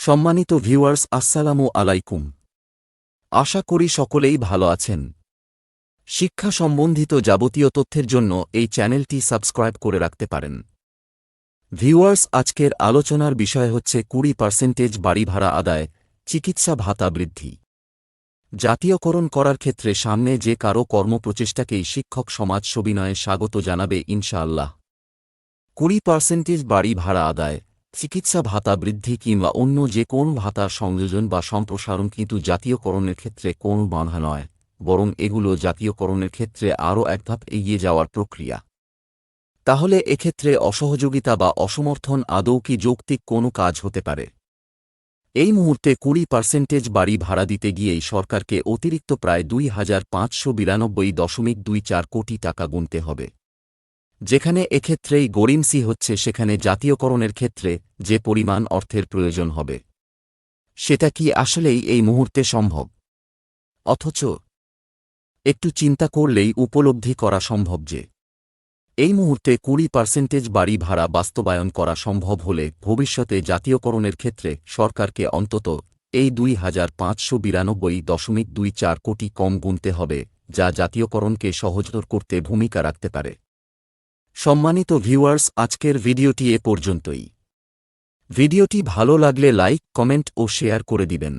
সম্মানিত ভিউয়ার্স, আসসালামু আলাইকুম। আশা করি সকলেই ভালো আছেন। শিক্ষা সম্বন্ধিত যাবতীয় তথ্যের জন্য এই চ্যানেলটি সাবস্ক্রাইব করে রাখতে পারেন। ভিউয়ার্স, আজকের আলোচনার বিষয় হচ্ছে কুড়ি পার্সেন্টেজ বাড়ি ভাড়া আদায়, চিকিৎসা ভাতা বৃদ্ধি। জাতীয়করণ করার ক্ষেত্রে সামনে যে কারও কর্মপ্রচেষ্টাকেই শিক্ষক সমাজ সবিনয়ে স্বাগত জানাবে ইনশাআল্লাহ। কুড়ি পার্সেন্টেজ বাড়ি ভাড়া আদায় চিকিৎসা ভাতা বৃদ্ধি কিংবা অন্য যে কোন ভাতার সংযোজন বা সম্প্রসারণ কিন্তু জাতীয়করণের ক্ষেত্রে কোনো বাধা নয়, বরং এগুলো জাতীয়করণের ক্ষেত্রে আরও এক ধাপ এগিয়ে যাওয়ার প্রক্রিয়া। তাহলে এক্ষেত্রে অসহযোগিতা বা অসমর্থন আদৌ কি যৌক্তিক কোনো কাজ হতে পারে? এই মুহূর্তে কুড়ি পার্সেন্টেজ বাড়ি ভাড়া দিতে গিয়েই সরকারকে অতিরিক্ত প্রায় দুই হাজার পাঁচশো বিরানব্বই দশমিক দুই চার কোটি টাকা গুনতে হবে। যেখানে এক্ষেত্রেই গরিমসি হচ্ছে সেখানে জাতীয়করণের ক্ষেত্রে যে পরিমাণ অর্থের প্রয়োজন হবে। সেটা কি আসলেই এই মুহূর্তে সম্ভব? অথচ একটু চিন্তা করলেই উপলব্ধি করা সম্ভব যে, এই মুহূর্তে কুড়ি পার্সেন্টেজ বাড়ি ভাড়া বাস্তবায়ন করা সম্ভব হলে ভবিষ্যতে জাতীয়করণের ক্ষেত্রে সরকারকে অন্তত এই দুই হাজার পাঁচশো বিরানব্বই দশমিক দুই চার কোটি কম গুনতে হবে, যা জাতীয়করণকে সহজতর করতে ভূমিকা রাখতে পারে। সম্মানিত ভিউয়ার্স, আজকের ভিডিওটি এ পর্যন্তই। ভিডিওটি ভালো লাগলে লাইক, কমেন্ট ও শেয়ার করে দিবেন।